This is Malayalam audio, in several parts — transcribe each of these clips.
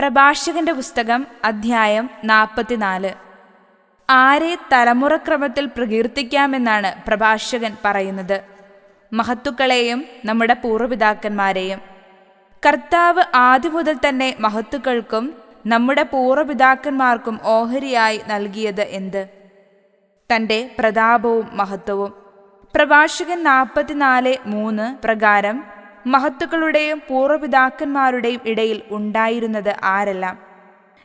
പ്രഭാഷകന്റെ പുസ്തകം അധ്യായം നാൽപ്പത്തിനാല് ആരെ തലമുറക്രമത്തിൽ പ്രകീർത്തിക്കാമെന്നാണ് പ്രഭാഷകൻ പറയുന്നത്. മഹത്തുക്കളെയും നമ്മുടെ പൂർവപിതാക്കന്മാരെയും. കർത്താവ് ആദ്യം മുതൽ തന്നെ മഹത്തുക്കൾക്കും നമ്മുടെ പൂർവപിതാക്കന്മാർക്കും ഓഹരിയായി നൽകിയത് എന്ത്? തന്റെ പ്രതാപവും മഹത്വവും. പ്രഭാഷകൻ നാൽപ്പത്തിനാല് മൂന്ന് പ്രകാരം മഹത്തുക്കളുടെയും പൂർവപിതാക്കന്മാരുടെയും ഇടയിൽ ഉണ്ടായിരുന്നത് ആരെല്ലാം?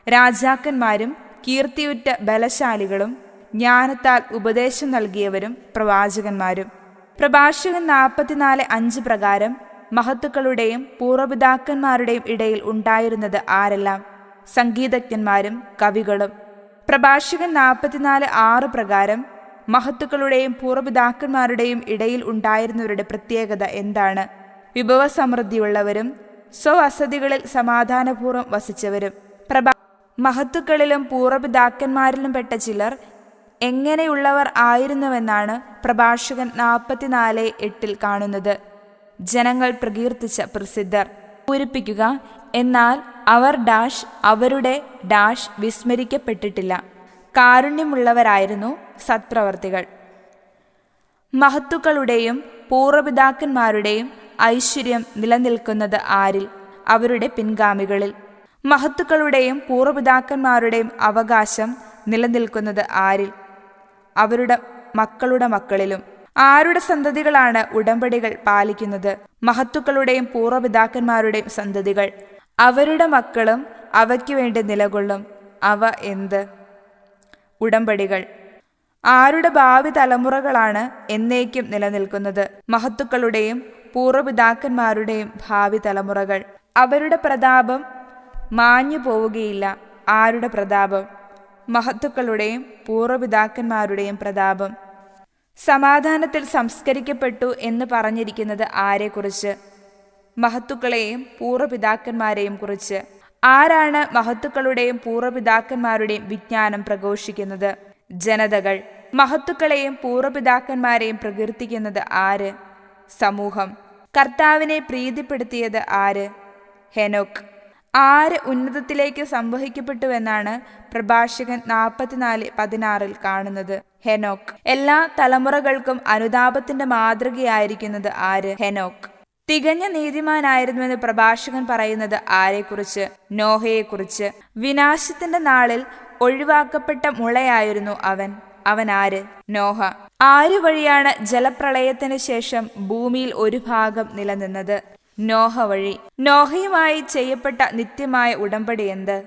രാജാക്കന്മാരും കീർത്തിയുറ്റ ബലശാലികളും ജ്ഞാനത്താൽ ഉപദേശം നൽകിയവരും പ്രവാചകന്മാരും. പ്രഭാഷകൻ നാൽപ്പത്തിനാല് അഞ്ച് പ്രകാരം മഹത്തുക്കളുടെയും പൂർവപിതാക്കന്മാരുടെയും ഇടയിൽ ഉണ്ടായിരുന്നത് ആരെല്ലാം? സംഗീതജ്ഞന്മാരും കവികളും. പ്രഭാഷകൻ നാൽപ്പത്തിനാല് ആറ് പ്രകാരം മഹത്തുക്കളുടെയും പൂർവപിതാക്കന്മാരുടെയും ഇടയിൽ ഉണ്ടായിരുന്നവരുടെ പ്രത്യേകത എന്താണ്? വിഭവസമൃദ്ധിയുള്ളവരും സ്വവസതികളിൽ സമാധാനപൂർവം വസിച്ചവരും. പ്രഭ മഹത്തുക്കളിലും പൂർവപിതാക്കന്മാരിലും പെട്ട ചിലർ എങ്ങനെയുള്ളവർ ആയിരുന്നുവെന്നാണ് പ്രഭാഷകൻ നാൽപ്പത്തിനാല് എട്ടിൽ കാണുന്നത്. ജനങ്ങൾ പ്രകീർത്തിച്ച പ്രസിദ്ധർ. പൂരിപ്പിക്കുക എന്നാൽ അവർ ഡാഷ് അവരുടെ ഡാഷ് വിസ്മരിക്കപ്പെട്ടിട്ടില്ല. കാരുണ്യമുള്ളവരായിരുന്നു സത്പ്രവർത്തികൾ. മഹത്തുക്കളുടെയും പൂർവപിതാക്കന്മാരുടെയും ഐശ്വര്യം നിലനിൽക്കുന്നത് ആരിൽ? അവരുടെ പിൻഗാമികളിൽ. മഹത്തുക്കളുടെയും പൂർവപിതാക്കന്മാരുടെയും അവകാശം നിലനിൽക്കുന്നത് ആരിൽ? അവരുടെ മക്കളുടെ മക്കളിലും. ആരുടെ സന്തതികളാണ് ഉടമ്പടികൾ പാലിക്കുന്നത്? മഹത്തുക്കളുടെയും പൂർവപിതാക്കന്മാരുടെയും സന്തതികൾ. അവരുടെ മക്കളും അവയ്ക്ക് വേണ്ടി നിലകൊള്ളും. അവ എന്ത്? ഉടമ്പടികൾ. ആരുടെ ഭാവി തലമുറകളാണ് എന്നേക്കും നിലനിൽക്കുന്നത്? മഹത്തുക്കളുടെയും പൂർവപിതാക്കന്മാരുടെയും ഭാവി തലമുറകൾ അവരുടെ പ്രതാപം മാഞ്ഞു പോവുകയില്ല. ആരുടെ പ്രതാപം? മഹത്തുക്കളുടെയും പൂർവപിതാക്കന്മാരുടെയും പ്രതാപം. സമാധാനത്തിൽ സംസ്കരിക്കപ്പെട്ടു എന്ന് പറഞ്ഞിരിക്കുന്നത് ആരെക്കുറിച്ച്? മഹത്തുക്കളെയും പൂർവപിതാക്കന്മാരെയും കുറിച്ച്. ആരാണ് മഹത്തുക്കളുടെയും പൂർവപിതാക്കന്മാരുടെയും വിജ്ഞാനം പ്രഘോഷിക്കുന്നത്? ജനതകൾ. മഹത്തുക്കളെയും പൂർവപിതാക്കന്മാരെയും പ്രകീർത്തിക്കുന്നത് ആര്? സമൂഹം. കർത്താവിനെ പ്രീതിപ്പെടുത്തിയത് ആര്? ഹെനോക്ക്. ആര് ഉന്നതത്തിലേക്ക് സംവഹിക്കപ്പെട്ടുവെന്നാണ് പ്രഭാഷകൻ നാൽപ്പത്തിനാല് പതിനാറിൽ കാണുന്നത്. ഹെനോക്ക്. എല്ലാ തലമുറകൾക്കും അനുതാപത്തിന്റെ മാതൃകയായിരിക്കുന്നത് ആര്? ഹെനോക്ക്. തികഞ്ഞ നീതിമാനായിരുന്നുവെന്ന് പ്രഭാഷകൻ പറയുന്നത് ആരെക്കുറിച്ച്? നോഹയെക്കുറിച്ച്. വിനാശത്തിന്റെ നാളിൽ ഒഴിവാക്കപ്പെട്ട മുളയായിരുന്നു അവൻ. അവൻ ആര് നോഹ. ആര് വഴിയാണ് ജലപ്രളയത്തിന് ശേഷം ഭൂമിയിൽ ഒരു ഭാഗം നിലനിന്നത്? നോഹ വഴി. നോഹയുമായി ചെയ്യപ്പെട്ട നിത്യമായ ഉടമ്പടി എന്ത്?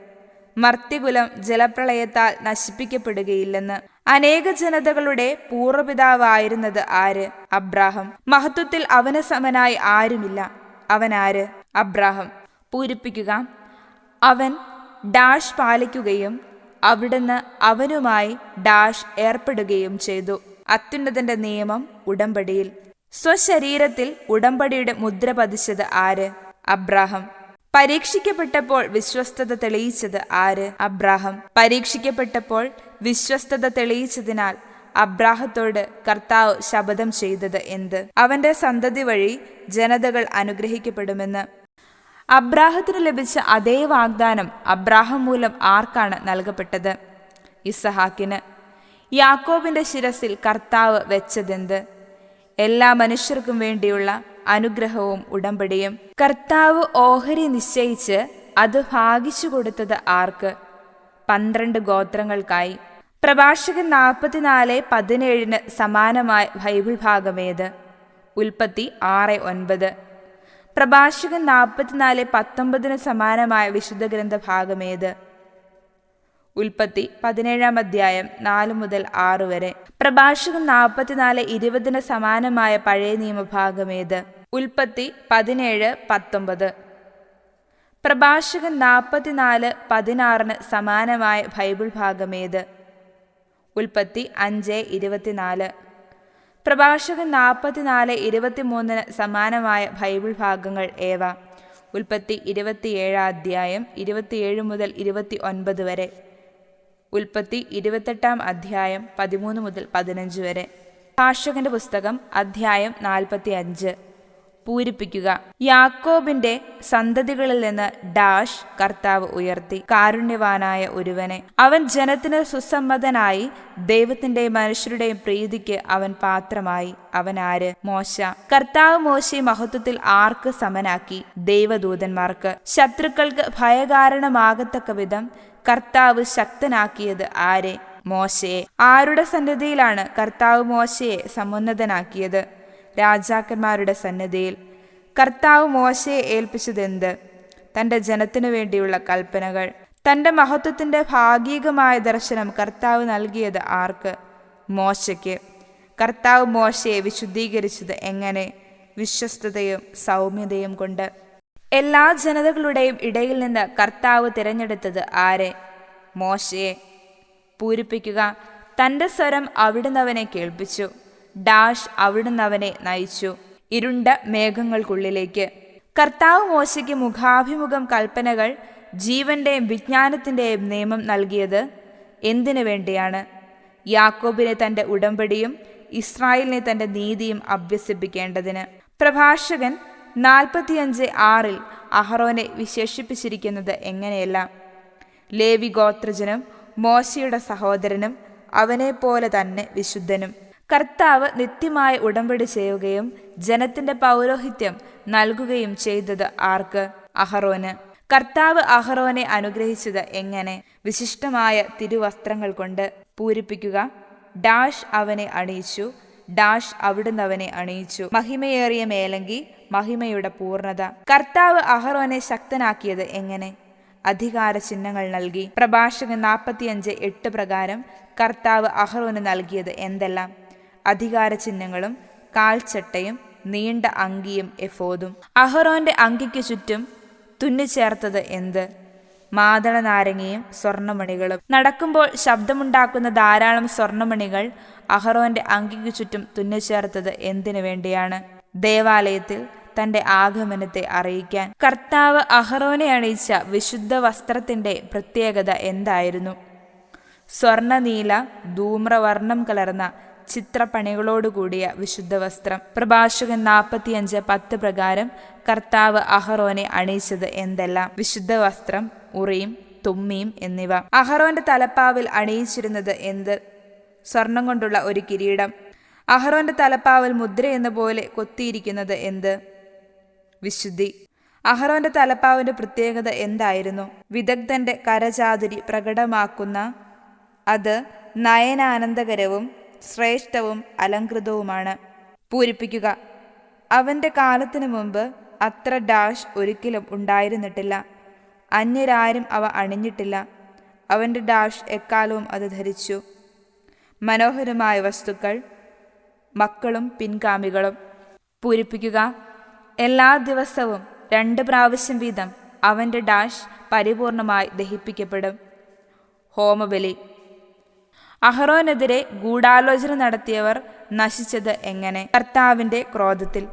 മർത്തികുലം ജലപ്രളയത്താൽ നശിപ്പിക്കപ്പെടുകയില്ലെന്ന്. അനേക ജനതകളുടെ പൂർവപിതാവായിരുന്നത് ആര്? അബ്രാഹം. മഹത്വത്തിൽ അവന് സമനായി ആരുമില്ല. അവൻ ആര് അബ്രാഹം. പൂരിപ്പിക്കുക. അവൻ ഡാഷ് പാലിക്കുകയും അവിടുന്ന് അവനുമായി ഡാഷ് ഏർപ്പെടുകയും ചെയ്തു. അത്യുന്നതന്റെ നിയമം ഉടമ്പടിയിൽ. സ്വശരീരത്തിൽ ഉടമ്പടിയുടെ മുദ്ര പതിച്ചത് ആര്? അബ്രാഹം. പരീക്ഷിക്കപ്പെട്ടപ്പോൾ വിശ്വസ്തത തെളിയിച്ചത് ആര്? അബ്രാഹം. പരീക്ഷിക്കപ്പെട്ടപ്പോൾ വിശ്വസ്തത തെളിയിച്ചതിനാൽ അബ്രാഹത്തോട് കർത്താവ് ശപഥം ചെയ്തത് എന്ത്? അവന്റെ സന്തതി വഴി ജനതകൾ അനുഗ്രഹിക്കപ്പെടുമെന്ന് അബ്രാഹത്തിന് ലഭിച്ച അതേ വാഗ്ദാനം അബ്രാഹം മൂലം ആർക്കാണ് നൽകപ്പെട്ടത്? ഇസഹാക്കിന്. യാക്കോബിന്റെ ശിരസിൽ കർത്താവ് വെച്ചതെന്ത്? എല്ലാ മനുഷ്യർക്കും വേണ്ടിയുള്ള അനുഗ്രഹവും ഉടമ്പടിയും. കർത്താവ് ഓഹരി നിശ്ചയിച്ച് അത് ഭാഗിച്ചു കൊടുത്തത് ആർക്ക്? പന്ത്രണ്ട് ഗോത്രങ്ങൾക്കായി. പ്രഭാഷകൻ നാൽപ്പത്തിനാല് പതിനേഴിന് സമാനമായ ബൈബിൾ ഭാഗമേത് ഉൽപ്പത്തി ആറ് ഒൻപത്. പ്രഭാഷകൻ നാൽപ്പത്തിനാല് പത്തൊമ്പതിന് സമാനമായ വിശുദ്ധ ഗ്രന്ഥ ഭാഗമേത് ഉൽപ്പത്തി പതിനേഴാം അധ്യായം നാല് മുതൽ ആറ് വരെ. പ്രഭാഷകൻ നാൽപ്പത്തിനാല് ഇരുപതിന് സമാനമായ പഴയ നിയമഭാഗമേത്. ഉൽപ്പത്തി പതിനേഴ് പത്തൊമ്പത്. പ്രഭാഷകൻ നാൽപ്പത്തിനാല് പതിനാറിന് സമാനമായ ബൈബിൾ ഭാഗമേത്. ഉൽപ്പത്തി അഞ്ച് ഇരുപത്തിനാല്. പ്രഭാഷകൻ നാൽപ്പത്തിനാല് ഇരുപത്തിമൂന്നിന് സമാനമായ ബൈബിൾ ഭാഗങ്ങൾ ഏവ? ഉൽപ്പത്തി ഇരുപത്തിയേഴാം അധ്യായം ഇരുപത്തിയേഴ് മുതൽ ഇരുപത്തി ഒൻപത് വരെ. ഉൽപ്പത്തി ഇരുപത്തെട്ടാം അധ്യായം പതിമൂന്ന് മുതൽ പതിനഞ്ച് വരെ. ഭാഷകന്റെ പുസ്തകം അധ്യായം നാൽപ്പത്തി അഞ്ച് പൂരിപ്പിക്കുക. യാക്കോബിന്റെ സന്തതികളിൽ നിന്ന് ഡാഷ് കർത്താവ് ഉയർത്തി. കാരുണ്യവാനായ ഒരുവനെ. അവൻ ജനത്തിന് സുസമ്മതനായി ദൈവത്തിന്റെയും മനുഷ്യരുടെയും പ്രീതിക്ക് അവൻ പാത്രമായി. അവൻ ആര്? മോശ. കർത്താവ് മോശയെ മഹത്വത്തിൽ ആർക്ക് സമനാക്കി? ദൈവദൂതന്മാർക്ക്. ശത്രുക്കൾക്ക് ഭയകാരണമാകത്തക്ക വിധം കർത്താവ് ശക്തനാക്കിയത് ആരെ? മോശയെ. ആരുടെ സന്നിധിയിലാണ് കർത്താവ് മോശയെ സമുന്നതനാക്കിയത്? രാജാക്കന്മാരുടെ സന്നിധിയിൽ കർത്താവ് മോശയെ ഏൽപ്പിച്ചതെന്ത്? തന്റെ ജനത്തിനു വേണ്ടിയുള്ള കൽപ്പനകൾ. തന്റെ മഹത്വത്തിന്റെ ഭാഗികമായ ദർശനം കർത്താവ് നൽകിയത് ആർക്ക്? മോശയ്ക്ക്. കർത്താവ് മോശയെ വിശുദ്ധീകരിച്ചത് എങ്ങനെ? വിശ്വസ്തതയും സൗമ്യതയും കൊണ്ട്. എല്ലാ ജനതകളുടെയും ഇടയിൽ നിന്ന് കർത്താവ് തിരഞ്ഞെടുത്തത് ആരെ? മോശയെ. പൂരിപ്പിക്കുക. തന്റെ സ്വരം അവിടുന്ന് അവനെ കേൾപ്പിച്ചു. ഡാഷ് അവിടുന്ന് അവനെ നയിച്ചു. ഇരുണ്ട മേഘങ്ങൾക്കുള്ളിലേക്ക്. കർത്താവ് മോശയ്ക്ക് മുഖാഭിമുഖം കൽപ്പനകൾ ജീവന്റെയും വിജ്ഞാനത്തിന്റെയും നിയമം നൽകിയത് എന്തിനു വേണ്ടിയാണ്? യാക്കോബിനെ തന്റെ ഉടമ്പടിയും ഇസ്രായേലിനെ തന്റെ നീതിയും അഭ്യസിപ്പിക്കേണ്ടതിന്. പ്രഭാഷകൻ നാൽപ്പത്തിയഞ്ച് ആറിൽ അഹ്റോനെ വിശേഷിപ്പിച്ചിരിക്കുന്നത് എങ്ങനെയല്ല? ലേവി ഗോത്രജനും മോശയുടെ സഹോദരനും അവനെപ്പോലെ തന്നെ വിശുദ്ധനും. കർത്താവ് നിത്യമായ ഉടമ്പടി ചെയ്യുകയും ജനത്തിന്റെ പൗരോഹിത്യം നൽകുകയും ചെയ്തത് ആർക്ക്? അഹറോന്. കർത്താവ് അഹറോനെ അനുഗ്രഹിച്ചത് എങ്ങനെ? വിശിഷ്ടമായ തിരുവസ്ത്രങ്ങൾ കൊണ്ട് പൂരിപ്പിക്കുക. ഡാഷ് അവനെ അണിയിച്ചു. ഡാഷ് അവിടുന്ന് അവനെ അണിയിച്ചു. മഹിമയേറിയ മേലങ്കി മഹിമയുടെ പൂർണത. കർത്താവ് അഹറോനെ ശക്തനാക്കിയത് എങ്ങനെ? അധികാര ചിഹ്നങ്ങൾ നൽകി. പ്രഭാഷകൻ നാൽപ്പത്തിയഞ്ച് എട്ട് പ്രകാരം കർത്താവ് അഹറോന് നൽകിയത് എന്തെല്ലാം? അധികാര ചിഹ്നങ്ങളും കാൽച്ചട്ടയും നീണ്ട അങ്കിയും എഫോദും. അഹറോന്റെ അങ്കിക്ക് ചുറ്റും തുന്നിച്ചേർത്തത് എന്ത്? മാതള നാരങ്ങയും സ്വർണമണികളും. നടക്കുമ്പോൾ ശബ്ദമുണ്ടാക്കുന്ന ധാരാളം സ്വർണമണികൾ അഹറോന്റെ അങ്കിക്ക് ചുറ്റും തുന്നിച്ചേർത്തത് എന്തിനു വേണ്ടിയാണ്? ദേവാലയത്തിൽ തന്റെ ആഗമനത്തെ അറിയിക്കാൻ. കർത്താവ് അഹറോനെ അണിയിച്ച വിശുദ്ധ വസ്ത്രത്തിന്റെ പ്രത്യേകത എന്തായിരുന്നു? സ്വർണനീല ധൂമ്രവർണം കലർന്ന ചിത്രപ്പണികളോടുകൂടിയ വിശുദ്ധ വസ്ത്രം പ്രഭാഷകൻ നാൽപ്പത്തിയഞ്ച് പത്ത് പ്രകാരം കർത്താവ് അഹറോനെ അണിയിച്ചത് എന്തെല്ലാം? വിശുദ്ധ വസ്ത്രം ഉറിയും തുമ്മിയും എന്നിവ. അഹറോന്റെ തലപ്പാവിൽ അണിയിച്ചിരുന്നത് എന്ത്? സ്വർണം കൊണ്ടുള്ള ഒരു കിരീടം. അഹറോന്റെ തലപ്പാവിൽ മുദ്ര എന്ന പോലെ കൊത്തിയിരിക്കുന്നത് എന്ത്? വിശുദ്ധി. അഹറോന്റെ തലപ്പാവിന്റെ പ്രത്യേകത എന്തായിരുന്നു? വിദഗ്ധന്റെ കരചാതുരി പ്രകടമാക്കുന്ന അത് നയനാനന്ദകരവും ശ്രേഷ്ഠവും അലങ്കൃതവുമാണ് പൂരിപ്പിക്കുക. അവന്റെ കാലത്തിനു മുമ്പ് അത്ര ഡാഷ് ഒരിക്കലും ഉണ്ടായിരുന്നിട്ടില്ല. അന്യരാരും അവ അണിഞ്ഞിട്ടില്ല. അവന്റെ ഡാഷ് എക്കാലവും അത് ധരിച്ചു. മനോഹരമായ വസ്തുക്കൾ മക്കളും പിൻഗാമികളും. പൂരിപ്പിക്കുക. എല്ലാ ദിവസവും രണ്ട് പ്രാവശ്യം വീതം അവന്റെ ഡാഷ് പരിപൂർണമായി ദഹിപ്പിക്കപ്പെടും. ഹോമബലി. അഹറോനെതിരെ ഗൂഢാലോചന നടത്തിയവർ നശിച്ചത് എങ്ങനെ? കർത്താവിന്റെ ക്രോധത്തിൽ.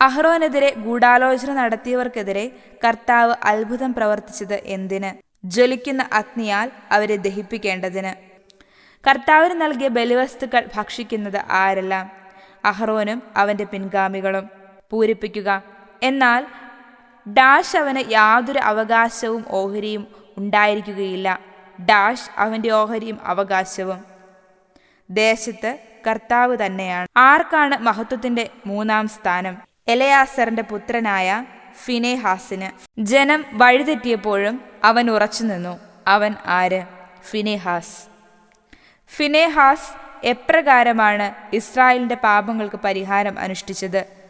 അഹ്റോനെതിരെ ഗൂഢാലോചന നടത്തിയവർക്കെതിരെ കർത്താവ് അത്ഭുതം പ്രവർത്തിച്ചത് എന്തിന്? ജ്വലിക്കുന്ന അഗ്നിയാൽ അവരെ ദഹിപ്പിക്കേണ്ടതിന്. കർത്താവിന് നൽകിയ ബലിവസ്തുക്കൾ ഭക്ഷിക്കുന്നത് ആരെല്ലാം? അഹ്റോനും അവന്റെ പിൻഗാമികളും. പൂരിപ്പിക്കുക. എന്നാൽ ഡാഷ് അവന് യാതൊരു അവകാശവും ഓഹരിയും ഉണ്ടായിരിക്കുകയില്ല. ഡാഷ് അവന്റെ ഓഹരിയും അവകാശവും. ദേശത്ത് കർത്താവ് തന്നെയാണ്. ആർക്കാണ് മഹത്വത്തിന്റെ മൂന്നാം സ്ഥാനം? എലയാസറിന്റെ പുത്രനായ ഫിനെഹാസിന്. ജനം വഴിതെറ്റിയപ്പോഴും അവൻ ഉറച്ചു നിന്നു അവൻ ആര്? ഫിനെഹാസ്. ഫിനെഹാസ് എപ്രകാരമാണ് ഇസ്രായേലിന്റെ പാപങ്ങൾക്ക് പരിഹാരം അനുഷ്ഠിച്ചത്?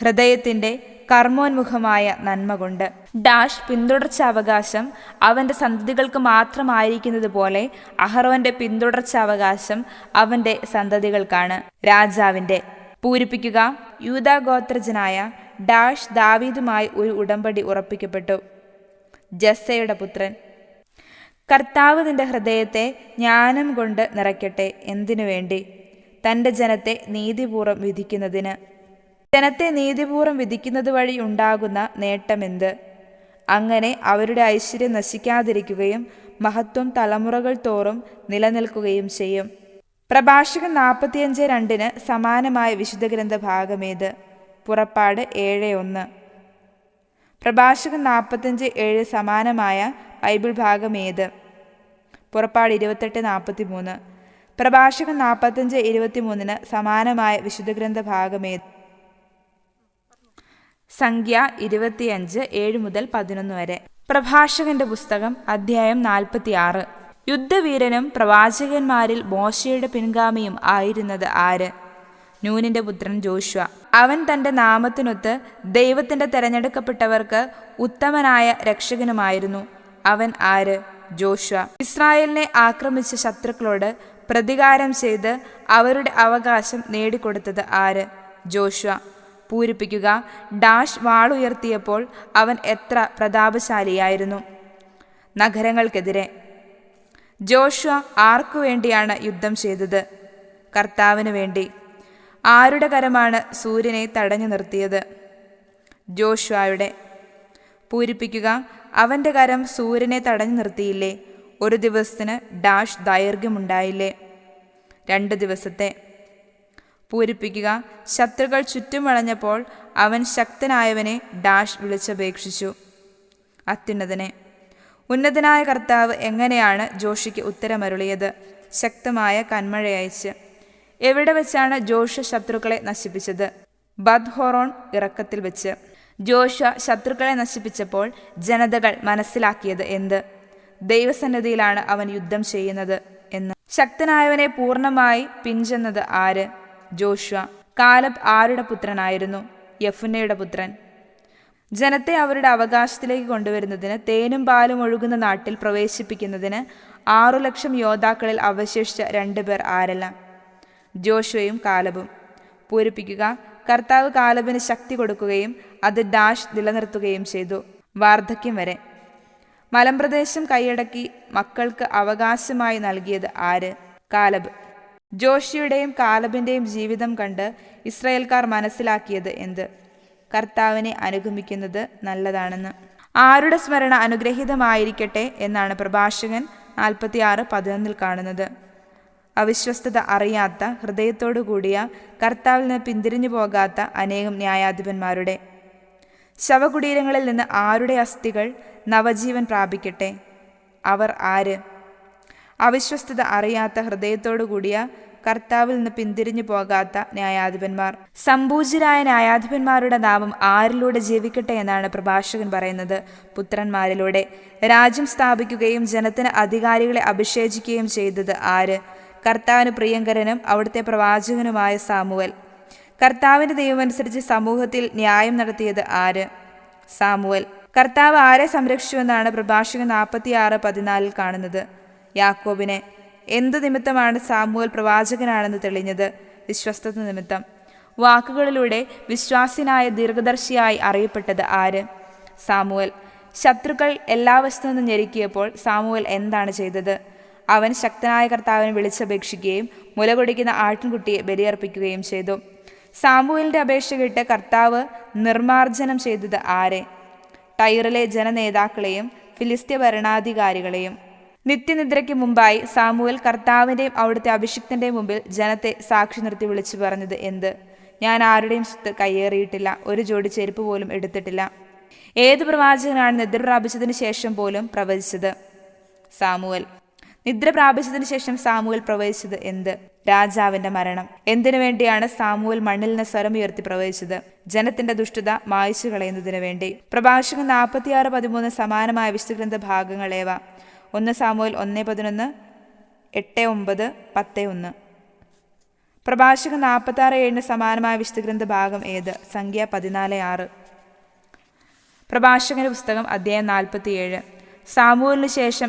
ഹൃദയത്തിന്റെ കർമ്മോന്മുഖമായ നന്മ കൊണ്ട്. ഡാഷ് പിന്തുടർച്ച അവകാശം അവന്റെ സന്തതികൾക്ക് മാത്രമായിരിക്കുന്നത് പോലെ അഹറോന്റെ പിന്തുടർച്ച അവകാശം അവന്റെ സന്തതികൾക്കാണ്. രാജാവിന്റെ പൂരിപ്പിക്കുക. യൂതാഗോത്രജനായ ഡാഷ് ദാവീദുമായി ഒരു ഉടമ്പടി ഉറപ്പിക്കപ്പെട്ടു. ജസ്സയുടെ പുത്രൻ. കർത്താവ് നിന്റെ ഹൃദയത്തെ ജ്ഞാനം കൊണ്ട് നിറയ്ക്കട്ടെ എന്തിനു വേണ്ടി? തന്റെ ജനത്തെ നീതിപൂർവം വിധിക്കുന്നതിന്. ജനത്തെ നീതിപൂർവം വിധിക്കുന്നത് വഴി ഉണ്ടാകുന്ന നേട്ടമെന്ത്? അങ്ങനെ അവരുടെ ഐശ്വര്യം നശിക്കാതിരിക്കുകയും മഹത്വം തലമുറകൾ തോറും നിലനിൽക്കുകയും ചെയ്യും. പ്രഭാഷകൻ നാൽപ്പത്തിയഞ്ച് രണ്ടിന് സമാനമായ വിശുദ്ധ ഗ്രന്ഥ ഭാഗമേത് പുറപ്പാട് ഏഴ് ഒന്ന്. പ്രഭാഷകൻ നാൽപ്പത്തഞ്ച് ഏഴ് സമാനമായ ബൈബിൾ ഭാഗം ഏത്? പുറപ്പാട് ഇരുപത്തെട്ട് നാൽപ്പത്തി മൂന്ന് പ്രഭാഷകൻ നാൽപ്പത്തഞ്ച് ഇരുപത്തി മൂന്നിന് സമാനമായ വിശുദ്ധ ഗ്രന്ഥ ഭാഗമേത് സംഖ്യ ഇരുപത്തിയഞ്ച് ഏഴ് മുതൽ പതിനൊന്ന് വരെ. പ്രഭാഷകന്റെ പുസ്തകം അധ്യായം നാൽപ്പത്തിയാറ്. യുദ്ധവീരനും പ്രവാചകന്മാരിൽ മോശയുടെ പിൻഗാമിയും ആയിരുന്നത് ആര്? നൂനിന്റെ പുത്രൻ ജോഷ്വ. അവൻ തന്റെ നാമത്തിനൊത്ത് ദൈവത്തിന്റെ തെരഞ്ഞെടുക്കപ്പെട്ടവർക്ക് ഉത്തമനായ രക്ഷകനുമായിരുന്നു. അവൻ ആര്? ജോഷ്വ. ഇസ്രായേലിനെ ആക്രമിച്ച ശത്രുക്കളോട് പ്രതികാരം ചെയ്ത് അവരുടെ അവകാശം നേടിക്കൊടുത്തത് ആര്? ജോഷ്വ. പൂരിപ്പിക്കുക. ഡാഷ് വാളുയർത്തിയപ്പോൾ അവൻ എത്ര പ്രതാപശാലിയായിരുന്നു. നഗരങ്ങൾക്കെതിരെ. ജോഷ ആർക്കു വേണ്ടിയാണ് യുദ്ധം ചെയ്തത്? കർത്താവിന് വേണ്ടി. ആരുടെ കരമാണ് സൂര്യനെ തടഞ്ഞു നിർത്തിയത്? ജോഷ്വായുടെ. പൂരിപ്പിക്കുക. അവന്റെ കരം സൂര്യനെ തടഞ്ഞു നിർത്തിയില്ലേ? ഒരു ദിവസത്തിന് ഡാഷ് ദൈർഘ്യമുണ്ടായില്ലേ? രണ്ട് ദിവസത്തെ. പൂരിപ്പിക്കുക. ശത്രുക്കൾ ചുറ്റും വളഞ്ഞപ്പോൾ അവൻ ശക്തനായവനെ ഡാഷ് വിളിച്ചപേക്ഷിച്ചു. അത്യുന്നതനെ. ഉന്നതനായ കർത്താവ് എങ്ങനെയാണ് ജോഷിക്ക് ഉത്തരമരുളിയത്? ശക്തമായ കന്മഴയയച്ച് എവിടെ വെച്ചാണ് ജോഷ ശത്രുക്കളെ നശിപ്പിച്ചത്? ബദ്ഹോറോൺ ഇറക്കത്തിൽ വെച്ച്. ജോഷ ശത്രുക്കളെ നശിപ്പിച്ചപ്പോൾ ജനതകൾ മനസ്സിലാക്കിയത് എന്ത്? ദൈവസന്നിധിയിലാണ് അവൻ യുദ്ധം ചെയ്യുന്നത് എന്ന്. ശക്തനായവനെ പൂർണമായി പിഞ്ചെന്നത് ആര്? ജോഷ്വ. കാലബ് ആരുടെ പുത്രനായിരുന്നു? യഫുനയുടെ പുത്രൻ. ജനത്തെ അവരുടെ അവകാശത്തിലേക്ക് കൊണ്ടുവരുന്നതിന് തേനും പാലും ഒഴുകുന്ന നാട്ടിൽ പ്രവേശിപ്പിക്കുന്നതിന് ആറു ലക്ഷം യോദ്ധാക്കളിൽ അവശേഷിച്ച രണ്ടുപേർ ആരെല്ലാം? ജോഷുവയും കാലബും. പൂരിപ്പിക്കുക കർത്താവ് കാലബിന് ശക്തി കൊടുക്കുകയും അത് ഡാഷ് നിലനിർത്തുകയും ചെയ്തു. വാർദ്ധക്യം വരെ. മലമ്പ്രദേശം കൈയടക്കി മക്കൾക്ക് അവകാശമായി നൽകിയത് ആര്? കാലബ്. ജോഷിയുടെയും കാലബിന്റെയും ജീവിതം കണ്ട് ഇസ്രയേൽക്കാർ മനസ്സിലാക്കിയത് എന്ത്? കർത്താവിനെ അനുഗമിക്കുന്നത് നല്ലതാണെന്ന്. ആരുടെ സ്മരണ അനുഗ്രഹീതമായിരിക്കട്ടെ എന്നാണ് പ്രഭാഷകൻ നാൽപ്പത്തിയാറ് പതിനൊന്നിൽ കാണുന്നത്. അവിശ്വസ്തത അറിയാത്ത ഹൃദയത്തോടു കൂടിയ കർത്താവിൽ നിന്ന് പിന്തിരിഞ്ഞു പോകാത്ത അനേകം ന്യായാധിപന്മാരുടെ. ശവകുടീരങ്ങളിൽ നിന്ന് ആരുടെ അസ്ഥികൾ നവജീവൻ പ്രാപിക്കട്ടെ? അവർ ആര്? അവിശ്വസ്തത അറിയാത്ത ഹൃദയത്തോടു കൂടിയ കർത്താവിൽ നിന്ന് പിന്തിരിഞ്ഞു പോകാത്ത ന്യായാധിപന്മാർ. സമ്പൂജരായ ന്യായാധിപന്മാരുടെ നാമം ആരിലൂടെ ജീവിക്കട്ടെ എന്നാണ് പ്രഭാഷകൻ പറയുന്നത്. പുത്രന്മാരിലൂടെ രാജ്യം സ്ഥാപിക്കുകയും ജനത്തിന് അധികാരികളെ അഭിഷേചിക്കുകയും ചെയ്തത് ആര്? കർത്താവിന് പ്രിയങ്കരനും അവിടുത്തെ പ്രവാചകനുമായ സാമുവൽ. കർത്താവിന്റെ ദൈവമനുസരിച്ച് സമൂഹത്തിൽ ന്യായം നടത്തിയത് ആര്? സാമുവൽ. കർത്താവ് ആരെ സംരക്ഷിച്ചുവെന്നാണ് പ്രഭാഷകൻ നാൽപ്പത്തിയാറ് പതിനാലിൽ കാണുന്നത്. യാക്കോബിനെ. എന്ത് നിമിത്തമാണ് സാമുവൽ പ്രവാചകനാണെന്ന് തെളിഞ്ഞത്? വിശ്വസ്തത നിമിത്തം. വാക്കുകളിലൂടെ വിശ്വാസിനായ ദീർഘദർശിയായി അറിയപ്പെട്ടത് ആര്? സാമുവൽ. ശത്രുക്കൾ എല്ലാ വശത്തു നിന്നും ഞെരുക്കിയപ്പോൾ സാമുവൽ എന്താണ് ചെയ്തത്? അവൻ ശക്തനായ കർത്താവിനെ വിളിച്ചപേക്ഷിക്കുകയും മുലകൊടിക്കുന്ന ആട്ടിൻകുട്ടിയെ ബലിയർപ്പിക്കുകയും ചെയ്തു. സാമുവലിന്റെ അപേക്ഷ കേട്ട് കർത്താവ് നിർമാർജനം ചെയ്തത് ആരെ? ടൈറിലെ ജനനേതാക്കളെയും ഫിലിസ്ത്യ ഭരണാധികാരികളെയും. നിത്യനിദ്രയ്ക്ക് മുമ്പായി സാമുവൽ കർത്താവിന്റെയും അവിടുത്തെ അഭിഷിക്തന്റെയും മുമ്പിൽ ജനത്തെ സാക്ഷി നിർത്തി വിളിച്ചു പറഞ്ഞത് എന്ത്? ഞാൻ ആരുടെയും സ്വത്ത് കയ്യേറിയിട്ടില്ല ഒരു ജോഡി ചെരുപ്പ് പോലും എടുത്തിട്ടില്ല. ഏത് പ്രവാചകനാണ് നിദ്ര പ്രാപിച്ചതിന് ശേഷം പോലും പ്രവചിച്ചത്? സാമുവൽ. നിദ്ര പ്രാപിച്ചതിന് ശേഷം സാമുവൽ പ്രവചിച്ചത് എന്ത്? രാജാവിന്റെ മരണം. എന്തിനു വേണ്ടിയാണ് സാമുവൽ മണ്ണിൽ നിന്ന് സ്വരമുയർത്തി പ്രവചിച്ചത്? ജനത്തിന്റെ ദുഷ്ടത മായ്ച്ചു കളയുന്നതിന് വേണ്ടി. പ്രഭാഷകൻ നാൽപ്പത്തിയാറ് പതിമൂന്ന് സമാനമായ വിശ്വഗ്രന്ഥ ഭാഗങ്ങളേവ ഒന്ന് സാമുവൽ ഒന്ന് പതിനൊന്ന് എട്ട് ഒമ്പത് പത്ത് ഒന്ന്. പ്രഭാഷകൻ നാൽപ്പത്താറ് ഏഴിന് സമാനമായ വിശുദ്ധഗ്രന്ഥ ഭാഗം ഏത്? സംഖ്യ പതിനാല് ആറ്. പ്രഭാഷകന്റെ പുസ്തകം അധ്യായം നാൽപ്പത്തിയേഴ്. സാമൂഹിന് ശേഷം